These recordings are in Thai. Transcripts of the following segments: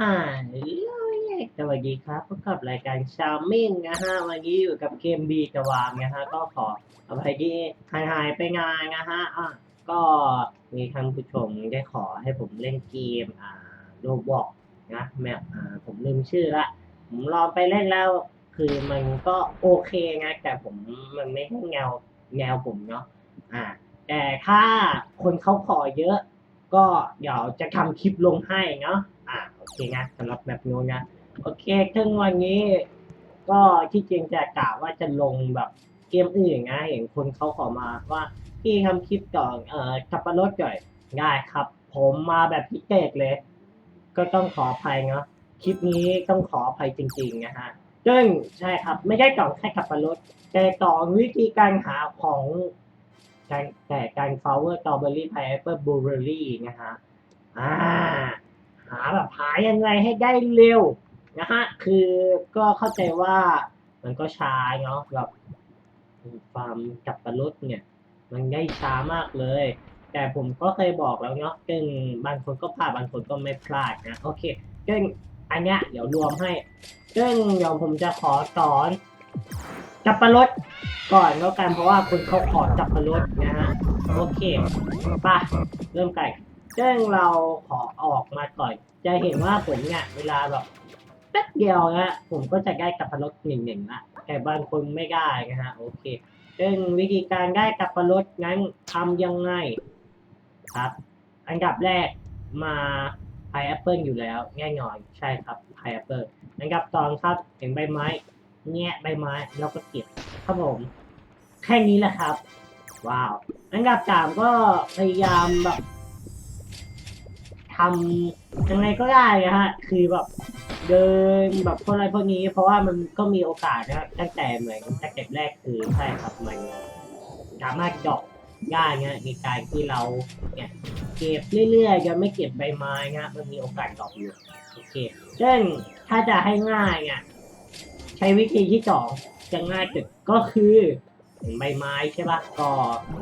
ฮายสวัสดีครับพบกับรายการชามิงนะฮะ วันนี้อยู่กับเกมบีกวามนะฮะ ก็ขออภัยที่หายหายไปงานนะฮะ อะ ก็มีท่านผู้ชมได้ขอให้ผมเล่นเกม อ่าโรบอกนะแมปอ่า ผมลืมชื่อละ ผมลองไปเล่นแล้ว คือมันก็โอเคนะแต่ผมมันไม่ใช่แนวแนวผมเนาะ อ่า แต่ถ้าคนเขาขอเยอะ ก็เดี๋ยวจะทำคลิปลงให้เนาะ นะสำหรับแบบนู้นนะ โอเคถึงวันนี้ก็ที่จริงจะกล่าวว่าจะลงแบบเกมอื่นนะเห็นคนเขาขอมาว่าพี่ทำคลิปก่อนเอ่อขับปะรถก่อนได้ครับ ผมมาแบบพิเศษเลย ก็ต้องขออภัยเนาะคลิปนี้ต้องขออภัยจริง ๆ นะฮะซึ่งใช่ครับ ไม่ใช่กล่องแค่ขับปะรถแต่กล่องวิธีการหาของแต่การฟลาวเวอร์ตอเบอรี่ไพแอปเปิลบลูเบอรี่นะฮะอ่า หาแบบหายังไงให้ได้เร็วนะฮะ คือก็เข้าใจว่ามันก็ช้าเนาะแบบฟาร์มจับปลารถเนี่ย มันได้ช้ามากเลย แต่ผมก็เคยบอกแล้วเนาะซึ่งบางคนก็พลาดบางคนก็ไม่พลาดนะ โอเคซึ่งอันเนี้ยเดี๋ยวรวมให้ซึ่งเดี๋ยวผมจะขอสอนจับปลารถก่อนแล้วกันเพราะว่าคนเขาขอจับปลารถนะฮะ โอเคป่ะเริ่มไก่ ซึ่งเราขอออกมาก่อน จะเห็นว่าผมเนี่ยเวลาแบบแป๊บเดียวนะผมก็จะได้กับปลารถหนึ่งหนึ่งละแต่บางคนไม่ได้นะฮะโอเคซึ่งวิธีการได้กับปลารถนั้นทำยังไงครับ อันดับแรกมาพายแอปเปิลอยู่แล้วแน่นอนใช่ครับพายแอปเปิลอันดับสองครับเห็นใบไม้แงะใบไม้แล้วก็เก็บครับผมแค่นี้แหละครับ ว้าว อันดับสามก็พยายามแบบ ทำยังไงก็ได้นะฮะ คือแบบเดินแบบพวกอะไรพวกนี้ เพราะว่ามันก็มีโอกาสนะตั้งแต่เหมือนตั้งแต่แรกคือใช่ครับมันสามารถเจาะได้เนี่ยในการที่เราเนี่ยเก็บเรื่อยๆยังไม่เก็บใบไม้นะมันมีโอกาสดรอกอยู่โอเคซึ่งถ้าจะให้ง่ายเนี่ยใช้วิธีที่สองจะง่ายสุดก็คือใบไม้ใช่ปะก็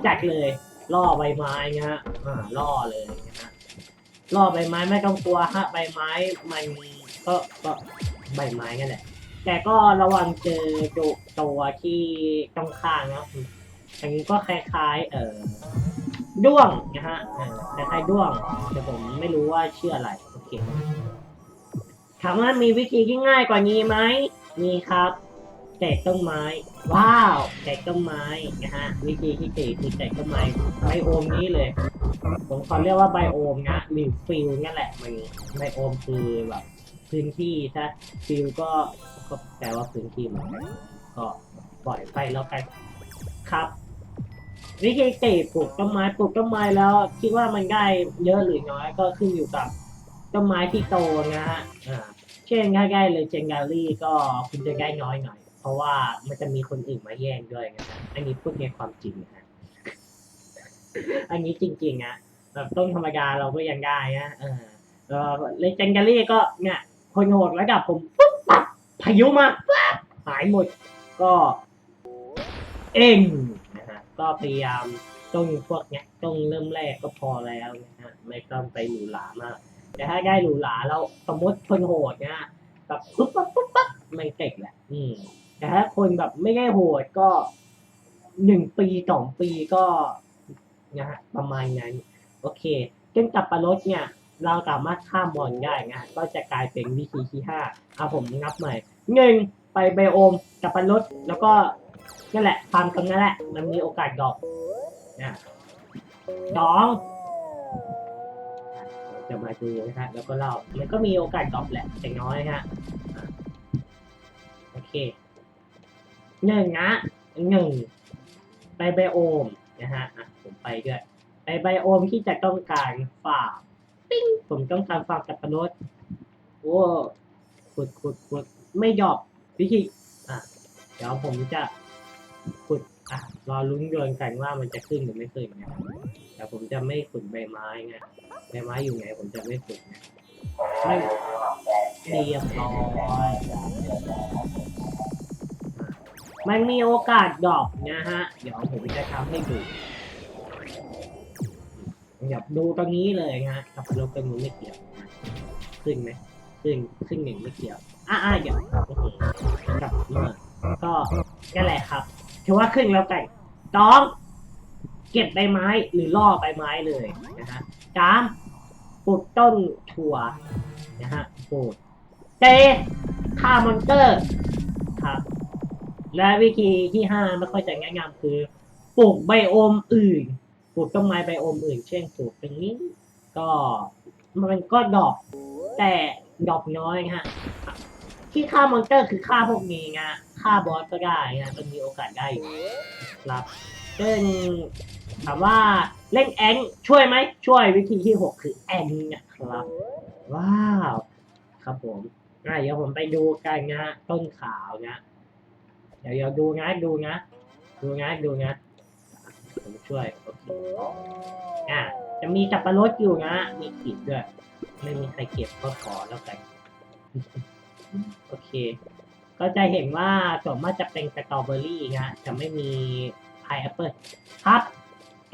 จัดเลยล่อใบไม้นะฮะอ่าล่อเลยนะฮะ ล่อใบไม้ไม่ต้องกลัวฮะใบไม้มันก็ก็ใบไม้นั่นแหละ แต่ก็ระวังเจอตัวตัวที่ต้องข้างนะอันนี้ก็คล้ายๆ เออด้วงนะฮะคล้ายๆด้วง แต่ผมไม่รู้ว่าชื่ออะไรโอเคถามว่ามีวิธีที่ง่ายกว่านี้ไหมมีครับ แตกต้นไม้ ว้าวแตกต้นไม้นะฮะวิธีที่สี่คือแตกต้นไม้ไบโอมนี้เลย ผมขอเรียกว่าไบโอมนะหรือฟิลนั่นแหละมันไบโอมคือแบบพื้นที่ถ้าฟิลก็ก็แปลว่าพื้นที่เหมือนกันก็ปล่อยไปแล้วกันครับวิธีเตะปลูกต้นไม้ปลูกต้นไม้แล้ว คิดว่ามันได้เยอะหรือน้อยก็ขึ้นอยู่กับต้นไม้ที่โตนะฮะอ่าเช่นง่ายๆเลยเจนกาลี่ก็คุณจะได้น้อยหน่อยเพ ราะว่ามันจะมีคนอื่นมาแย่งด้วยนะครับอันนี้พูดในความจริงนะฮะอันนี้จริงๆอะแบบต้นธรรมดาเราก็ยังได้นะเออเลเจนกาลี่ก็เนี่ยคนโหดระดับผมปุ๊บปั๊บพายุมาปั๊บหายหมดก็เองนะฮะก็พยายามต้นพวกเนี้ยต้นเริ่มแรกก็พอแล้วนะฮะไม่ต้องไปหรูหรามาก แต่ถ้าได้หรูหราเราสมมติคนโหดเนี่ยแบบปุ๊บปั๊บปุ๊บปั๊บมันเก่งแหละ อืม แต่ถ้าคนแบบไม่ได้โหดก็หนึ่งปีสองปีก็นะฮะประมาณนั้น โอเคจนกับปลารถเนี่ย เราสามารถข้ามบอลได้นะก็จะกลายเป็นวิธีที่ห้าเอาผมนับใหม่หนึ่งไปไบโอมกับปลารถแล้วก็นั่นแหละฟาร์มตรงนั้นแหละ มันมีโอกาสดรอกนะสองจะมาดูนะฮะแล้วก็เล่ามันก็มีโอกาสดรอปแหละแต่น้อยฮะโอเค หนึ่งนะหนึ่งไปไบโอมนะฮะอะผมไปด้วยไปไบโอมที่จะต้องการฝากปิ้งผมต้องการฝากกับปนดโอ้ขุดขุดขุดไม่ดรอปวิธีอะเดี๋ยวผมจะขุดอะรอลุ้นเดินกันว่ามันจะขึ้นหรือไม่ขึ้นนะแต่ผมจะไม่ขุดใบไม้ไงใบไม้อยู่ไหนผมจะไม่ฝึกนะไม่เรียบร้อย มันมีโอกาสดรอกนะฮะ เดี๋ยวผมจะทำให้ดูเดี๋ยวดูตรงนี้เลยนะฮะกับรถตรงนู้นไม่เกี่ยวขึ้นไหมขึ้นขึ้นหนึ่งไม่เกี่ยวอะอะเดี๋ยวโอ้โหกลับมาก็นั่นแหละครับถือว่าขึ้นแล้วกันสองเก็บใบไม้หรือล่อใบไม้เลยนะฮะสามปลูกต้นถั่วนะฮะปลูกเตฆ่ามอนเตอร์ครับ และวิธีที่ห้าไม่ค่อยจะง่ายงามคือปลูกไบโอมอื่นปลูกต้นไม้ไบโอมอื่น เช่นปลูกตรงนี้ ก็มันก็ดอก แต่ดอกน้อยฮะที่ฆ่ามอนเตอร์คือฆ่าพวกนี้ไงฆ่าบอสก็ได้นะมันมีโอกาสได้อยู่ครับซึ่งถามว่าเล่นแองช่วยไหมช่วยวิธีที่หกคือแองนะครับ ว้าว ครับผมอะเดี๋ยวผมไปดูกันนะต้นขาวนะ ดี๋ยวเดี๋ยวดูนะดูนะดูนะดูนะผมช่วยโอเคอะจะมีจับปะรดอยู่นะ มีกีบด้วย ไม่มีใครเก็บก็ขอแล้วกันโอเค ก็จะเห็นว่าส่วนมากจะเป็นสตรอเบอรี่นะจะไม่มีพายแอปเปิลครับ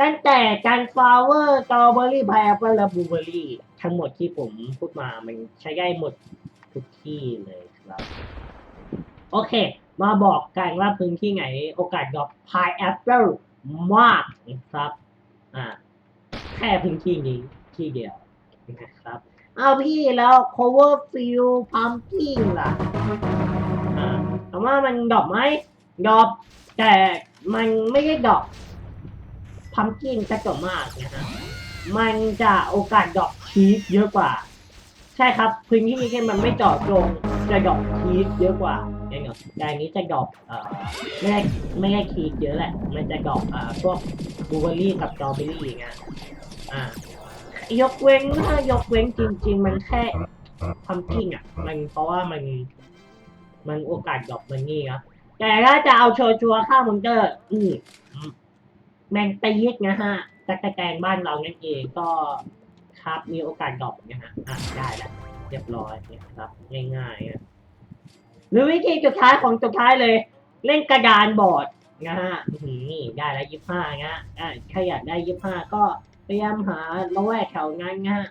ตั้งแต่การฟลาวเวอร์สตรอเบอรี่พายแอปเปิลและบลูเบอรี่ ทั้งหมดที่ผมพูดมามันใช้ได้หมดทุกที่เลยครับ โอเค มาบอกกันว่าพื้นที่ไหนโอกาสดอกพายแอปเปิลมากนะครับอ่าแค่พื้นที่นี้ที่เดียวนะครับเอาพี่แล้ว cover field pumpkin ล่ะอ่าถามว่ามันดอกไหมดอกแต่มันไม่ได้ดอก pumpkin จะดอกมากนะฮะ มันจะโอกาสดอกชีสเยอะกว่า ใช่ครับ พื้นที่ที่มันไม่เจาะจงจะดอกชีสเยอะกว่า แต่อันนี้จะดอกเอ่อไม่ได้ไม่ได้ชีสเยอะแหละ มันจะดอกเอ่อพวกบลูเบอร์รี่กับสตรอเบอรี่อย่างเงี้ยอ่ายกเว้นถ้ายกเว้นจริง ๆ มันแค่ความจริงอะ มันเพราะว่ามันมันโอกาสดอกมันนี่ครับแต่ถ้าจะเอาชัวร์ๆข้าวมอนเตอร์อืมแมงตีกนะฮะตะกะแตงบ้านเรานั่นเองก็ครับมีโอกาสดอกนะฮะอะได้แล้วเรียบร้อยนะครับง่ายๆนะ หรือวิธีสุดท้ายของสุดท้ายเลย เล่นกระดานบอร์ดนะฮะนี่ได้แล้วยี่ห้านะอะใครอยากได้ยี่ห้าก็พยายามหาละแวกแถวนั้นนะฮะ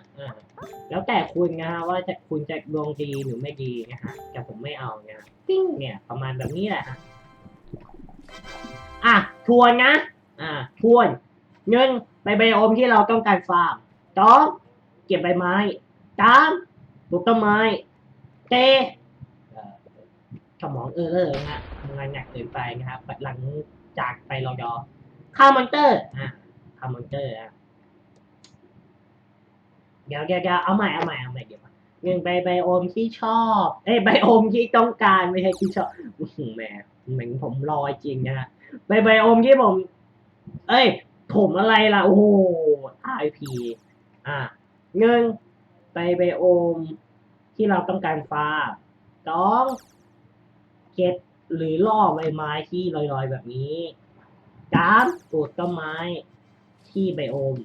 แล้วแต่คุณนะฮะว่าจะคุณจะดวงดีหรือไม่ดีนะฮะแต่ผมไม่เอานะปิ้งเนี่ยประมาณแบบนี้แหละฮะอะทวนนะ อ่าทวนหนึ่งใบไบโอมที่เราต้องการฟาร์มสองเก็บใบไม้สามปลูกต้นไม้เต สมองเออเลอร์นะฮะทำงานหนักเกินไปนะครับหลังจากไปรอยอฆ่ามอนเตอร์อ่าฆ่ามอนเตอร์อะเดี๋ยวเดี๋ยวเอาใหม่เอาใหม่เอาใหม่เดี๋ยวหนึ่งใบไบโอมที่ชอบ เอ้ยไบโอมที่ต้องการไม่ใช่ที่ชอบแหมเหมือนผมรอจริงนะฮะใบไบโอมที่ผม เอ้ยผมอะไรล่ะ โอ้โห IP อะหนึ่งไปไบโอมที่เราต้องการฟาร์มสอง เก็บหรือล่อใบไม้ที่ลอยๆแบบนี้สามปลูกต้นไม้ที่ไบโอม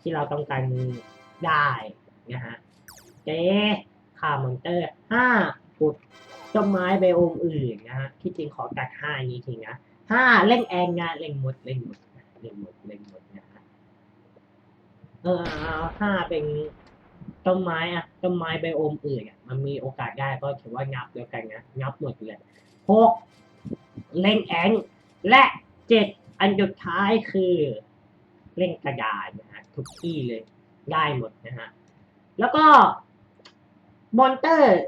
ที่เราต้องการได้นะฮะเจฆ่ามอนเตอร์ห้าปลูกต้นไม้ไบโอมอื่นนะฮะที่จริงขอตัดห้านี้ทีนะห้าเล่นแองงานเล่นหมดเล่นหมดเล่นหมดเล่นหมดนะฮะเออเอาถ้าเป็น ต้นไม้อะต้นไม้ไบโอมอื่นอะมันมีโอกาสได้ก็ถือว่างับเดียวกันนะงับหมดเลยหกเล่นแองและเจ็ดอันสุดท้ายคือเล่นกระดาษนะฮะทุกที่เลยได้หมดนะฮะแล้วก็มอนเตอร์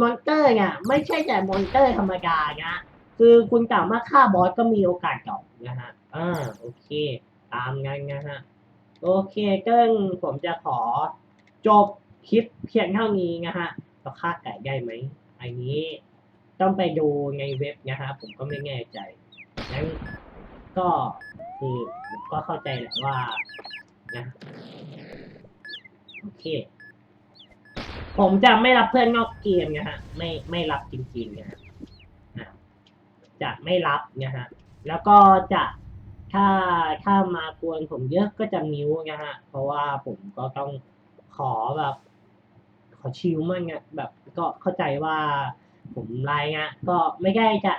มอนเตอร์เนี่ยไม่ใช่แต่มอนเตอร์ธรรมดานะคือคุณสามารถฆ่าบอสก็มีโอกาสดอกนะฮะอ่าโอเค ตามงั้นนะฮะโอเคเกิ้งผมจะขอ จบคลิปเพียงเท่านี้นะฮะเราฆ่าไก่ได้ไหมอันนี้ต้องไปดูในเว็บนะฮะผมก็ไม่แน่ใจงั้นก็คือผมก็เข้าใจแหละว่านะโอเค ผมจะไม่รับเพื่อนนอกเกมนะฮะไม่ไม่รับจริงๆนะฮะอะจะไม่รับนะฮะแล้วก็จะถ้าถ้ามากวนผมเยอะก็จะมิวนะฮะเพราะว่าผมก็ต้อง ขอแบบ ขอชิลมั่งอะแบบก็เข้าใจว่าผมไลน์เงี้ยก็ไม่ได้จะ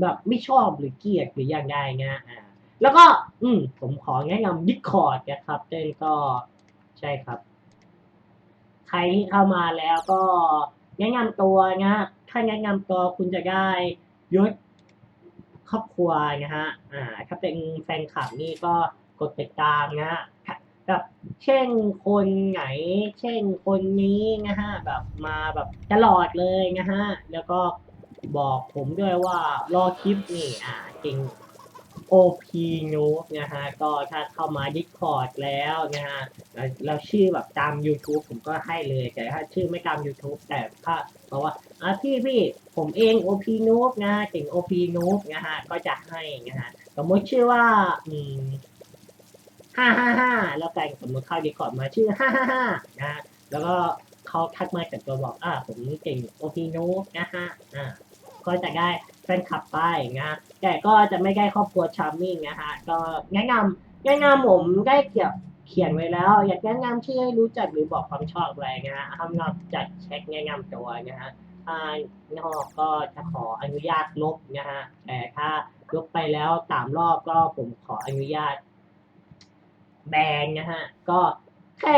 แบบไม่ชอบหรือเกลียดหรืออย่างใดเงี้ยอ่าแล้วก็ อืม ผมขอแนะนำดิคอร์ดนะครับเต้นก็ใช่ครับ ใครที่เข้ามาแล้วก็แนะนำตัวนะถ้าแนะนำตัวคุณจะได้ยศครอบครัวนะฮะ อ่า ถ้าเป็นแฟนคลับนี่ก็กดติดตามนะ แบบเช่นคนไหน เช่นคนนี้นะฮะแบบมาแบบตลอดเลยนะฮะแล้วก็บอกผมด้วยว่ารอคลิปนี่อ่าจริง OP n o นะฮะก็ถ้าเข้ามา Discord แล้วนะฮะแล้วชื่อแบบตาม YouTube ผมก็ให้เลยแต่ถ้าชื่อไม่ตาม YouTube แต่ถ้าเพราะว่าอะพี่พี่ผมเอง OP n o นะฮะเก่ง OP n o นะฮะก็จะให้นะฮะสมมติชื่อว่าอืม ห้าห้าห้าแล้วกันสมมติเข้า Discord มาชื่อห้าห้าห้านะฮะแล้วก็เขาทักมาจากตัวบอกอ่าผมเก่ง OP n o นะฮะอ่าก็จะได้แฟนคลับไปนะแต่ก็จะไม่ได้ครอบครัวชาร์มิ่งนะฮะก็แนะนำแนะนำผมได้เกี่ยวเขียนไว้แล้ว อยากแนะนำชื่อให้รู้จักหรือบอกความชอบอะไรนะฮะห้ามนอกจากเช็คแนะนำตัวนะฮะถ้านอกก็จะขออนุญาตลบนะฮะแต่ถ้าลบไปแล้วสามรอบก็ผมขออนุญาต แบนนะฮะ ก็แค่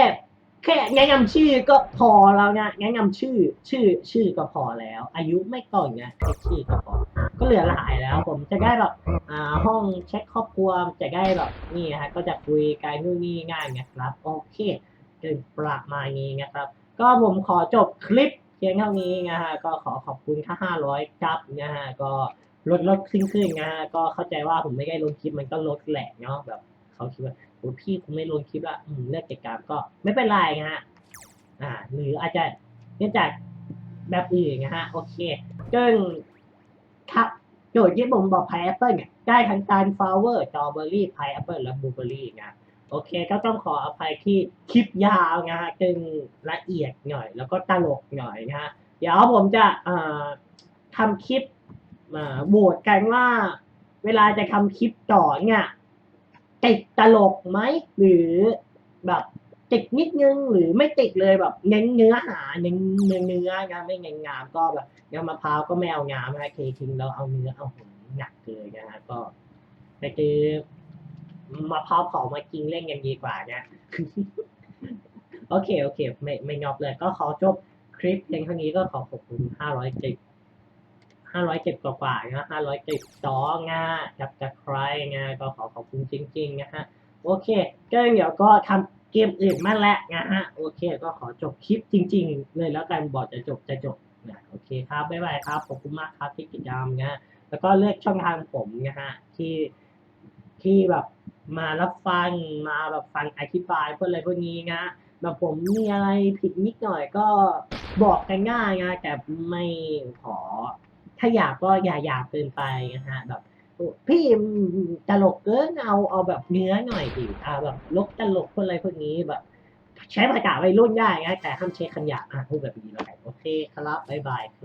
แค่แนะนำชื่อก็พอแล้วนะแนะนำชื่อชื่อชื่อก็พอแล้ว อายุไม่ก่อนนะแค่ชื่อก็พอ ก็เหลือหลายแล้ว ผมจะได้แบบอ่าห้องเช็คครอบครัวจะได้แบบนี่นะฮะก็จะคุยกันนู่นนี่ง่ายนะครับ โอเคถึงประมาณนี้นะครับ ก็ผมขอจบคลิปเพียงเท่านี้นะฮะก็ขอขอบคุณค่าห้าร้อยจับนะฮะก็ลดลดขึ้นขึ้นนะฮะก็เข้าใจว่าผมไม่ได้ลงคลิปมันก็ลดแหละเนาะแบบเขาคิดว่า พี่ผมไม่ลงคลิปละอืมเลือกกิจกรรมก็ไม่เป็นไรนะฮะอ่า หรืออาจจะเนื่องจากแบบอื่นนะฮะโอเคซึ่งครับโจทย์ที่ผมบอกพายแอปเปิลเนี่ยได้ทั้งการฟลาวเวอร์จอเบอรี่พายแอปเปิลและบลูเบอรี่นะโอเคก็ต้องขออภัยที่คลิปยาวนะฮะจึงละเอียดหน่อย แล้วก็ตลกหน่อยนะฮะเดี๋ยวผมจะทำคลิปมาโหวตกันว่า เวลาจะทำคลิปต่อเนี่ย ติดตลกไหมหรือแบบติดนิดนึงหรือไม่ติดเลยแบบเน้นเนื้อหาเน้นเนื้อเนื้องานไม่เน้นงามก็แบบยำมะพร้าวก็ไม่เอางามนะเคทิ้งเราเอาเนื้อเอาหงหนักเลยนะฮะก็ไปคือมะพร้าวเผามากินเล่นกันดีกว่านะโอเคโอเค ไม่ไม่งอบเลยก็ขอจบคลิปเพียงเท่านี้ก็ขอขอบคุณห้าร้อยเจ็ด ห้าร้อยเจ็ดกว่าๆนะห้าร้อยเจ็ดสองนะจับจะใครงาก็ขอขอบคุณจริงๆนะฮะโอเคก็เดี๋ยวก็ทำเกมอื่นมาแล้วนะฮะโอเค ก็ขอจบคลิปจริง ๆ เลยแล้วกันบอกจะจบจะจบนะโอเคครับบ๊ายบายครับขอบคุณมากครับที่ติดตามนะแล้วก็เลือกช่องทางผมนะฮะที่ที่แบบมารับฟังมาแบบฟังอธิบายพวกอะไรพวกนี้นะแบบผมมีอะไรผิดนิดหน่อยก็บอกกันง่ายนะแต่ไม่ขอ ถ้าอยากก็อย่าอยากเกินไปนะฮะแบบพี่ตลกเกินเอาเอาแบบเนื้อหน่อยดิอ่าแบบลกตลกคนอะไรพวกนี้แบบ ใช้ภาษาวัยรุ่นได้นะแต่ห้ามใช้คำหยาบอะพูดแบบนี้แล้วกันโอเคครับบ๊ายบายครับ